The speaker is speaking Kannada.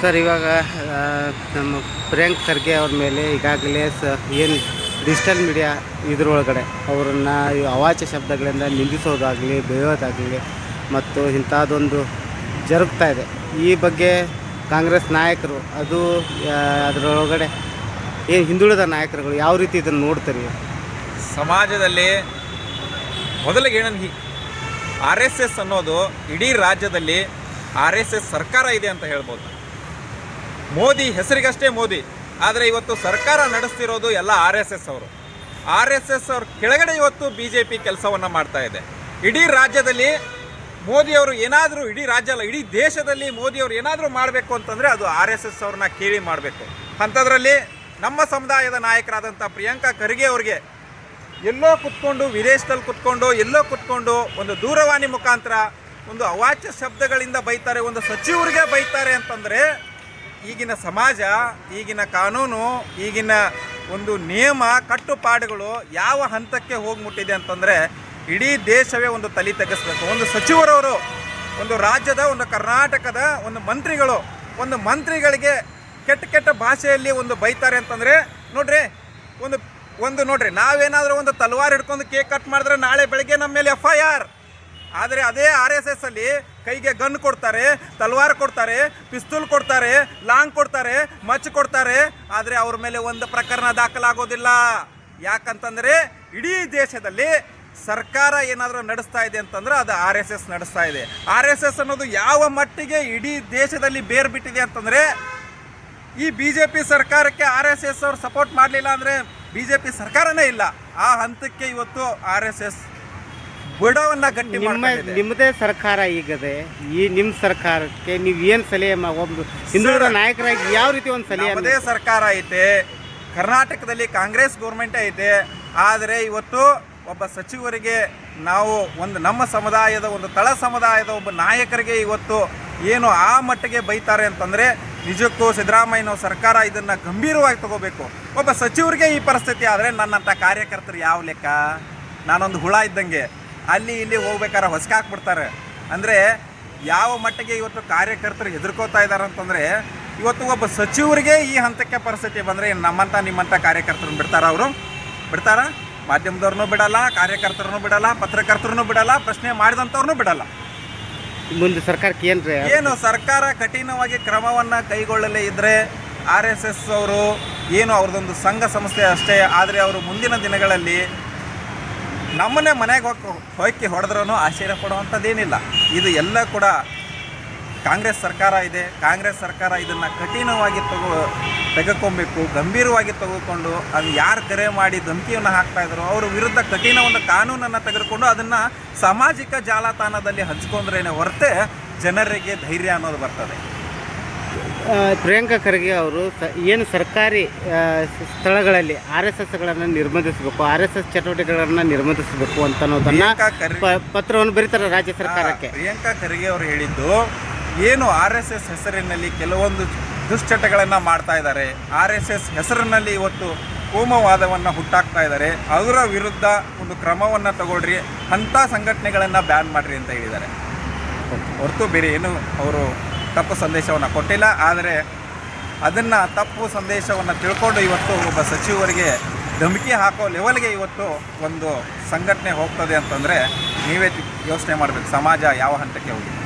ಸರ್, ಇವಾಗ ನಮ್ಮ ಪ್ರಿಯಾಂಕ್ ಖರ್ಗೆ ಅವ್ರ ಮೇಲೆ ಈಗಾಗಲೇ ಸ, ಏನು ಡಿಜಿಟಲ್ ಮೀಡಿಯಾ ಇದ್ರೊಳಗಡೆ ಅವರನ್ನು ಅವಾಚ್ಯ ಶಬ್ದಗಳಿಂದ ನಿಂದಿಸೋದಾಗಲಿ, ಬೇಯೋದಾಗಲಿ ಮತ್ತು ಇಂಥದ್ದೊಂದು ಜರುಗ್ತಾ ಇದೆ. ಈ ಬಗ್ಗೆ ಕಾಂಗ್ರೆಸ್ ನಾಯಕರು, ಅದು ಅದರೊಳಗಡೆ ಏನು ಹಿಂದುಳಿದ ನಾಯಕರುಗಳು ಯಾವ ರೀತಿ ಇದನ್ನು ನೋಡ್ತಾರೆ? ಸಮಾಜದಲ್ಲಿ ಮೊದಲಿಗೆ ಏನಂದು ಆರ್ ಎಸ್ ಎಸ್ ಅನ್ನೋದು ಇಡೀ ರಾಜ್ಯದಲ್ಲಿ ಆರ್ ಎಸ್ ಎಸ್ ಸರ್ಕಾರ ಇದೆ ಅಂತ ಹೇಳ್ಬೋದು. ಮೋದಿ ಹೆಸರಿಗಷ್ಟೇ ಮೋದಿ. ಆದರೆ ಇವತ್ತು ಸರ್ಕಾರ ನಡೆಸ್ತಿರೋದು ಎಲ್ಲ ಆರ್ ಎಸ್ ಎಸ್ ಅವರು. ಆರ್ ಎಸ್ ಎಸ್ ಅವ್ರ ಕೆಳಗಡೆ ಇವತ್ತು ಬಿ ಜೆ ಪಿ ಕೆಲಸವನ್ನು ಮಾಡ್ತಾ ಇದೆ. ಇಡೀ ರಾಜ್ಯದಲ್ಲಿ ಮೋದಿಯವರು ಏನಾದರೂ, ಇಡೀ ರಾಜ್ಯ ಅಲ್ಲ, ಇಡೀ ದೇಶದಲ್ಲಿ ಮೋದಿಯವರು ಏನಾದರೂ ಮಾಡಬೇಕು ಅಂತಂದರೆ ಅದು ಆರ್ ಎಸ್ ಎಸ್ ಅವ್ರನ್ನ ಕೇಳಿ ಮಾಡಬೇಕು. ಅಂಥದ್ರಲ್ಲಿ ನಮ್ಮ ಸಮುದಾಯದ ನಾಯಕರಾದಂಥ ಪ್ರಿಯಾಂಕಾ ಖರ್ಗೆ ಅವ್ರಿಗೆ ಎಲ್ಲೋ ಕುತ್ಕೊಂಡು, ವಿದೇಶದಲ್ಲಿ ಕುತ್ಕೊಂಡು, ಎಲ್ಲೋ ಕುತ್ಕೊಂಡು ಒಂದು ದೂರವಾಣಿ ಮುಖಾಂತರ ಒಂದು ಅವಾಚ್ಯ ಶಬ್ದಗಳಿಂದ ಬೈತಾರೆ, ಒಂದು ಸಚಿವರಿಗೆ ಬೈತಾರೆ ಅಂತಂದರೆ ಈಗಿನ ಸಮಾಜ, ಈಗಿನ ಕಾನೂನು, ಈಗಿನ ಒಂದು ನಿಯಮ, ಕಟ್ಟುಪಾಡುಗಳು ಯಾವ ಹಂತಕ್ಕೆ ಹೋಗಿ ಮುಟ್ಟಿದೆ ಅಂತಂದರೆ ಇಡೀ ದೇಶವೇ ಒಂದು ತಲೆ ತೆಗೆಸ್ಬೇಕು. ಒಂದು ಸಚಿವರವರು, ಒಂದು ರಾಜ್ಯದ, ಒಂದು ಕರ್ನಾಟಕದ ಒಂದು ಮಂತ್ರಿಗಳು, ಒಂದು ಮಂತ್ರಿಗಳಿಗೆ ಕೆಟ್ಟ ಕೆಟ್ಟ ಭಾಷೆಯಲ್ಲಿ ಒಂದು ಬೈತಾರೆ ಅಂತಂದರೆ ನೋಡ್ರಿ, ಒಂದು ಒಂದು ನೋಡ್ರಿ, ನಾವೇನಾದರೂ ಒಂದು ತಲವಾರ್ ಹಿಡ್ಕೊಂಡು ಕೇಕ್ ಕಟ್ ಮಾಡಿದ್ರೆ ನಾಳೆ ಬೆಳಗ್ಗೆ ನಮ್ಮ ಮೇಲೆ ಎಫ್ ಐ ಆರ್. ಆದರೆ ಅದೇ ಆರ್ ಎಸ್ ಎಸ್ ಅಲ್ಲಿ ಕೈಗೆ ಗನ್ ಕೊಡ್ತಾರೆ, ತಲ್ವಾರ್ ಕೊಡ್ತಾರೆ, ಪಿಸ್ತೂಲ್ ಕೊಡ್ತಾರೆ, ಲಾಂಗ್ ಕೊಡ್ತಾರೆ, ಮಚ್ ಕೊಡ್ತಾರೆ. ಆದರೆ ಅವ್ರ ಮೇಲೆ ಒಂದು ಪ್ರಕರಣ ದಾಖಲಾಗೋದಿಲ್ಲ. ಯಾಕಂತಂದರೆ ಇಡೀ ದೇಶದಲ್ಲಿ ಸರ್ಕಾರ ಏನಾದರೂ ನಡೆಸ್ತಾ ಇದೆ ಅಂತಂದ್ರೆ ಅದು ಆರ್ ಎಸ್ ಎಸ್ ನಡೆಸ್ತಾ ಇದೆ. ಆರ್ ಎಸ್ ಎಸ್ ಅನ್ನೋದು ಯಾವ ಮಟ್ಟಿಗೆ ಇಡೀ ದೇಶದಲ್ಲಿ ಬೇರ್ ಬಿಟ್ಟಿದೆ ಅಂತಂದರೆ ಈ ಬಿ ಜೆ ಪಿ ಸರ್ಕಾರಕ್ಕೆ ಆರ್ ಎಸ್ ಎಸ್ ಅವ್ರು ಸಪೋರ್ಟ್ ಮಾಡಲಿಲ್ಲ ಅಂದರೆ ಬಿ ಜೆ ಪಿ ಸರ್ಕಾರನೇ ಇಲ್ಲ. ಆ ಹಂತಕ್ಕೆ ಇವತ್ತು ಆರ್ ಎಸ್ ಎಸ್ ಬುಡವನ್ನು ಗಟ್ಟಿ ನಿಮ್ಮ ಮಾಡ್ಕೊಂಡಿದೆ. ನಿಮ್ಮದೇ ಸರ್ಕಾರ ಈಗದೆ ಈ ನಿಮ್ಮ ಸರ್ಕಾರಕ್ಕೆ ನೀವು ಏನು ಸಲಹೆ ಮಾ- ಒಂದು ಹಿಂದುಳಿದ ನಾಯಕರಾಗಿ ಯಾವ ರೀತಿ ಒಂದು ಸಲಹೆ ಅದೇ ಸರ್ಕಾರ ಐತೆ ಕರ್ನಾಟಕದಲ್ಲಿ ಕಾಂಗ್ರೆಸ್ ಗೌರ್ಮೆಂಟ್ ಐತೆ ಆದರೆ ಇವತ್ತು ಒಬ್ಬ ಸಚಿವರಿಗೆ ನಾವು ಒಂದು ನಮ್ಮ ಸಮುದಾಯದ ಒಂದು ತಳ ಸಮುದಾಯದ ಒಬ್ಬ ನಾಯಕರಿಗೆ ಇವತ್ತು ಏನು ಆ ಮಟ್ಟಿಗೆ ಬೈತಾರೆ ಅಂತಂದರೆ ನಿಜಕ್ಕೂ ಸಿದ್ದರಾಮಯ್ಯನವ್ರ ಸರ್ಕಾರ ಇದನ್ನು ಗಂಭೀರವಾಗಿ ತಗೋಬೇಕು. ಒಬ್ಬ ಸಚಿವರಿಗೆ ಈ ಪರಿಸ್ಥಿತಿ ಆದರೆ ನನ್ನಂಥ ಕಾರ್ಯಕರ್ತರು ಯಾವ ಲೆಕ್ಕ? ನಾನೊಂದು ಹುಳ ಇದ್ದಂಗೆ. ಅಲ್ಲಿ ಇಲ್ಲಿ ಹೋಗ್ಬೇಕಾದ್ರೆ ಹೊಸಕಾಕ್ಬಿಡ್ತಾರೆ ಅಂದರೆ ಯಾವ ಮಟ್ಟಿಗೆ ಇವತ್ತು ಕಾರ್ಯಕರ್ತರು ಹೆದರ್ಕೋತಾ ಇದ್ದಾರೆ ಅಂತಂದರೆ ಇವತ್ತು ಒಬ್ಬ ಸಚಿವರಿಗೆ ಈ ಹಂತಕ್ಕೆ ಪರಿಸ್ಥಿತಿ ಬಂದರೆ ನಮ್ಮಂಥ ನಿಮ್ಮಂಥ ಕಾರ್ಯಕರ್ತರನ್ನು ಬಿಡ್ತಾರ ಅವರು? ಬಿಡ್ತಾರ? ಮಾಧ್ಯಮದವ್ರನ್ನೂ ಬಿಡಲ್ಲ ಕಾರ್ಯಕರ್ತರನ್ನು ಬಿಡಲ್ಲ ಪತ್ರಕರ್ತರನ್ನು ಬಿಡಲ್ಲ ಪ್ರಶ್ನೆ ಮಾಡಿದಂಥವ್ರನ್ನೂ ಬಿಡಲ್ಲ. ಮುಂದೆ ಸರ್ಕಾರಕ್ಕೆ ಏನು ಏನು ಸರ್ಕಾರ ಕಠಿಣವಾಗಿ ಕ್ರಮವನ್ನು ಕೈಗೊಳ್ಳಲೇ ಇದ್ದರೆ ಆರ್ ಎಸ್ ಎಸ್ ಅವರು ಏನು ಅವ್ರದ್ದೊಂದು ಸಂಘ ಸಂಸ್ಥೆ ಅಷ್ಟೇ ಆದರೆ ಅವರು ಮುಂದಿನ ದಿನಗಳಲ್ಲಿ ನಮ್ಮನ್ನೇ ಮನೆಗೆ ಹೋಗಿ ಹೊಕ್ಕಿ ಹೊಡೆದ್ರೂ ಆಶ್ಚರ್ಯ ಪಡುವಂಥದ್ದೇನಿಲ್ಲ. ಇದು ಎಲ್ಲ ಕೂಡ ಕಾಂಗ್ರೆಸ್ ಸರ್ಕಾರ ಇದೆ. ಕಾಂಗ್ರೆಸ್ ಸರ್ಕಾರ ಇದನ್ನು ಕಠಿಣವಾಗಿ ತಗೋ ತೆಗೆಕೊಬೇಕು ಗಂಭೀರವಾಗಿ ತೆಗೆದುಕೊಂಡು ಅದು ಯಾರು ಕರೆ ಮಾಡಿ ಧಮಕಿಯನ್ನು ಹಾಕ್ತಾ ಇದ್ರು ಅವ್ರ ವಿರುದ್ಧ ಕಠಿಣ ಒಂದು ಕಾನೂನನ್ನು ತೆಗೆದುಕೊಂಡು ಅದನ್ನು ಸಾಮಾಜಿಕ ಜಾಲತಾಣದಲ್ಲಿ ಹಂಚ್ಕೊಂಡ್ರೇನೆ ಹೊರತೆ ಜನರಿಗೆ ಧೈರ್ಯ ಅನ್ನೋದು ಬರ್ತದೆ. ಪ್ರಿಯಾಂಕಾ ಖರ್ಗೆ ಅವರು ಸ ಏನು ಸರ್ಕಾರಿ ಸ್ಥಳಗಳಲ್ಲಿ ಆರ್ ಎಸ್ ಎಸ್ಗಳನ್ನು ನಿರ್ಬಂಧಿಸಬೇಕು ಆರ್ ಎಸ್ ಎಸ್ ಚಟುವಟಿಕೆಗಳನ್ನು ನಿರ್ಬಂಧಿಸಬೇಕು ಅಂತ ಅನ್ನೋದನ್ನ ಪತ್ರವನ್ನು ಬರೀತಾರೆ ರಾಜ್ಯ ಸರ್ಕಾರಕ್ಕೆ. ಪ್ರಿಯಾಂಕಾ ಖರ್ಗೆ ಅವರು ಹೇಳಿದ್ದು ಏನು ಆರ್ ಎಸ್ ಎಸ್ ಹೆಸರಿನಲ್ಲಿ ಕೆಲವೊಂದು ದುಶ್ಚಟಗಳನ್ನು ಮಾಡ್ತಾ ಇದ್ದಾರೆ. ಆರ್ ಎಸ್ ಎಸ್ ಹೆಸರಿನಲ್ಲಿ ಇವತ್ತು ಕೋಮವಾದವನ್ನು ಹುಟ್ಟಾಕ್ತಾ ಇದ್ದಾರೆ. ಅದರ ವಿರುದ್ಧ ಒಂದು ಕ್ರಮವನ್ನು ತಗೊಳ್ರಿ ಅಂಥ ಸಂಘಟನೆಗಳನ್ನು ಬ್ಯಾನ್ ಮಾಡಿರಿ ಅಂತ ಹೇಳಿದ್ದಾರೆ. ಹೊರತು ಬೇರೆ ಏನು ಅವರು ತಪ್ಪು ಸಂದೇಶವನ್ನು ಕೊಟ್ಟಿಲ್ಲ, ಆದರೆ ಅದನ್ನು ತಪ್ಪು ಸಂದೇಶವನ್ನು ತಿಳ್ಕೊಂಡು ಇವತ್ತು ಒಬ್ಬ ಸಚಿವರಿಗೆ ಧಮಕಿ ಹಾಕೋ ಲೆವೆಲ್ಗೆ ಇವತ್ತು ಒಂದು ಸಂಘಟನೆ ಹೋಗ್ತದೆ ಅಂತಂದರೆ ನೀವೇ ಯೋಚನೆ ಮಾಡಬೇಕು, ಸಮಾಜ ಯಾವ ಹಂತಕ್ಕೆ ಹೋಗಿದೆ?